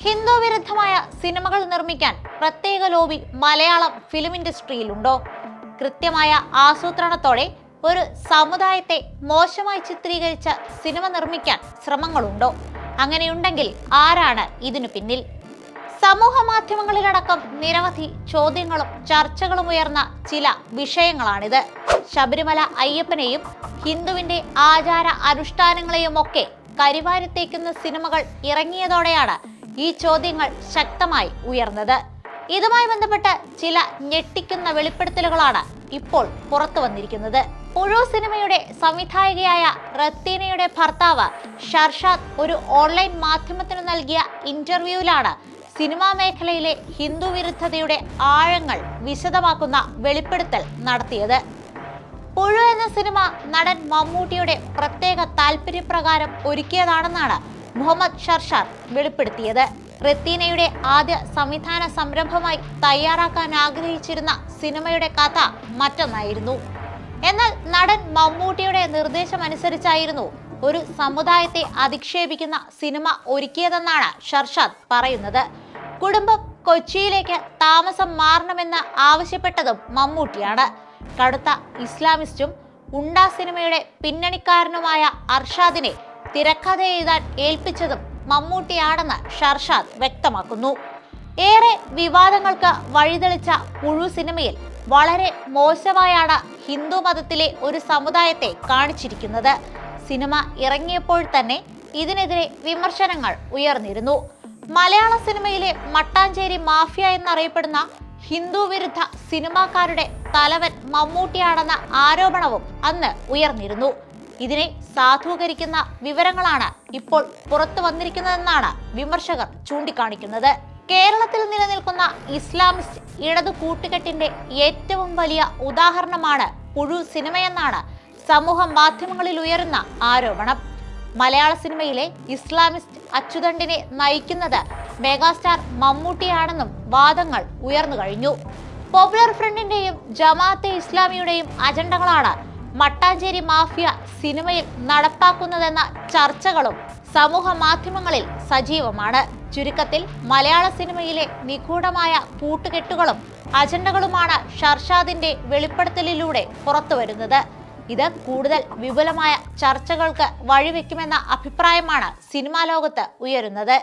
ഹിന്ദു വിരുദ്ധമായ സിനിമകൾ നിർമ്മിക്കാൻ പ്രത്യേക ലോബി മലയാളം ഫിലിം ഇൻഡസ്ട്രിയിലുണ്ടോ? കൃത്യമായ ആസൂത്രണത്തോടെ ഒരു സമുദായത്തെ മോശമായി ചിത്രീകരിച്ച സിനിമ നിർമ്മിക്കാൻ ശ്രമങ്ങളുണ്ടോ? അങ്ങനെയുണ്ടെങ്കിൽ ആരാണ് ഇതിനു പിന്നിൽ? സമൂഹ മാധ്യമങ്ങളിലടക്കം നിരവധി ചോദ്യങ്ങളും ചർച്ചകളും ഉയർന്ന ചില വിഷയങ്ങളാണിത്. ശബരിമല അയ്യപ്പനെയും ഹിന്ദുവിന്റെ ആചാര അനുഷ്ഠാനങ്ങളെയും ഒക്കെ കരിവാരിത്തേക്കുന്ന സിനിമകൾ ഇറങ്ങിയതോടെയാണ് ഈ ചോദ്യങ്ങൾ ശക്തമായി ഉയർന്നത്. ഇതുമായി ബന്ധപ്പെട്ട് ചില ഞെട്ടിക്കുന്ന വെളിപ്പെടുത്തലുകളാണ് ഇപ്പോൾ പുറത്തു വന്നിരിക്കുന്നത്. പുഴു സിനിമയുടെ സംവിധായകയായ റത്തീനയുടെ ഭർത്താവ് ഷർഷാദ് ഒരു ഓൺലൈൻ മാധ്യമത്തിന് നൽകിയ ഇന്റർവ്യൂവിലാണ് സിനിമാ മേഖലയിലെ ഹിന്ദു വിരുദ്ധതയുടെ ആഴങ്ങൾ വിശദമാക്കുന്ന വെളിപ്പെടുത്തൽ നടത്തിയത്. പുഴു എന്ന സിനിമ നടൻ മമ്മൂട്ടിയുടെ പ്രത്യേക താല്പര്യപ്രകാരം ഒരുക്കിയതാണെന്നാണ് മുഹമ്മദ് ഷർഷാർ വെളിപ്പെടുത്തിയത്. റത്തീനയുടെ ആദ്യ സംവിധാന സംരംഭമായി തയ്യാറാക്കാൻ ആഗ്രഹിച്ചിരുന്ന സിനിമയുടെ കഥ മറ്റൊന്നായിരുന്നു. എന്നാൽ നടൻ മമ്മൂട്ടിയുടെ നിർദ്ദേശമനുസരിച്ചായിരുന്നു ഒരു സമുദായത്തെ അധിക്ഷേപിക്കുന്ന സിനിമ ഒരുക്കിയതെന്നാണ് ഷർഷാദ് പറയുന്നത്. കുടുംബം കൊച്ചിയിലേക്ക് താമസം മാറണമെന്ന് ആവശ്യപ്പെട്ടതും മമ്മൂട്ടിയാണ്. കടുത്ത ഇസ്ലാമിസ്റ്റും ഉണ്ട സിനിമയുടെ പിന്നണിക്കാരനുമായ അർഷാദിനെ തിരക്കഥ എഴുതാൻ ഏൽപ്പിച്ചതും മമ്മൂട്ടിയാണെന്ന് ഷർഷാദ് വ്യക്തമാക്കുന്നു. ഏറെ വിവാദങ്ങൾക്ക് വഴിതെളിച്ച പുഴു സിനിമയിൽ വളരെ മോശമായാണ് ഹിന്ദു മതത്തിലെ ഒരു സമുദായത്തെ കാണിച്ചിരിക്കുന്നത്. സിനിമ ഇറങ്ങിയപ്പോൾ തന്നെ ഇതിനെതിരെ വിമർശനങ്ങൾ ഉയർന്നിരുന്നു. മലയാള സിനിമയിലെ മട്ടാഞ്ചേരി മാഫിയ എന്നറിയപ്പെടുന്ന ഹിന്ദു വിരുദ്ധ സിനിമാക്കാരുടെ തലവൻ മമ്മൂട്ടിയാണെന്ന ആരോപണവും അന്ന് ഉയർന്നിരുന്നു. ഇതിനെ സാധൂകരിക്കുന്ന വിവരങ്ങളാണ് ഇപ്പോൾ പുറത്തു വന്നിരിക്കുന്നതെന്നാണ് വിമർശകർ ചൂണ്ടിക്കാണിക്കുന്നത്. കേരളത്തിൽ നിലനിൽക്കുന്ന ഇസ്ലാമിസ്റ്റ് ഇടതു കൂട്ടുകെട്ടിന്റെ ഏറ്റവും വലിയ ഉദാഹരണമാണ് പുഴു സിനിമയെന്നാണ് സമൂഹ മാധ്യമങ്ങളിൽ ഉയരുന്ന ആരോപണം. മലയാള സിനിമയിലെ ഇസ്ലാമിസ്റ്റ് അച്ചുതണ്ടിനെ നയിക്കുന്നത് മെഗാസ്റ്റാർ മമ്മൂട്ടിയാണെന്നും വാദങ്ങൾ ഉയർന്നു കഴിഞ്ഞു. പോപ്പുലർ ഫ്രണ്ടിന്റെയും ജമാഅത്തെ ഇസ്ലാമിയുടെയും അജണ്ടകളാണ് മട്ടാഞ്ചേരി മാഫിയ സിനിമയിൽ നടപ്പാക്കുന്നതെന്ന ചർച്ചകളും സമൂഹ മാധ്യമങ്ങളിൽ സജീവമാണ്. ചുരുക്കത്തിൽ മലയാള സിനിമയിലെ നിഗൂഢമായ കൂട്ടുകെട്ടുകളും അജണ്ടകളുമാണ് ഷർഷാദിന്റെ വെളിപ്പെടുത്തലിലൂടെ പുറത്തുവരുന്നത്. ഇത് കൂടുതൽ വിപുലമായ ചർച്ചകൾക്ക് വഴിവെക്കുമെന്ന അഭിപ്രായമാണ് സിനിമാ ലോകത്ത് ഉയരുന്നത്.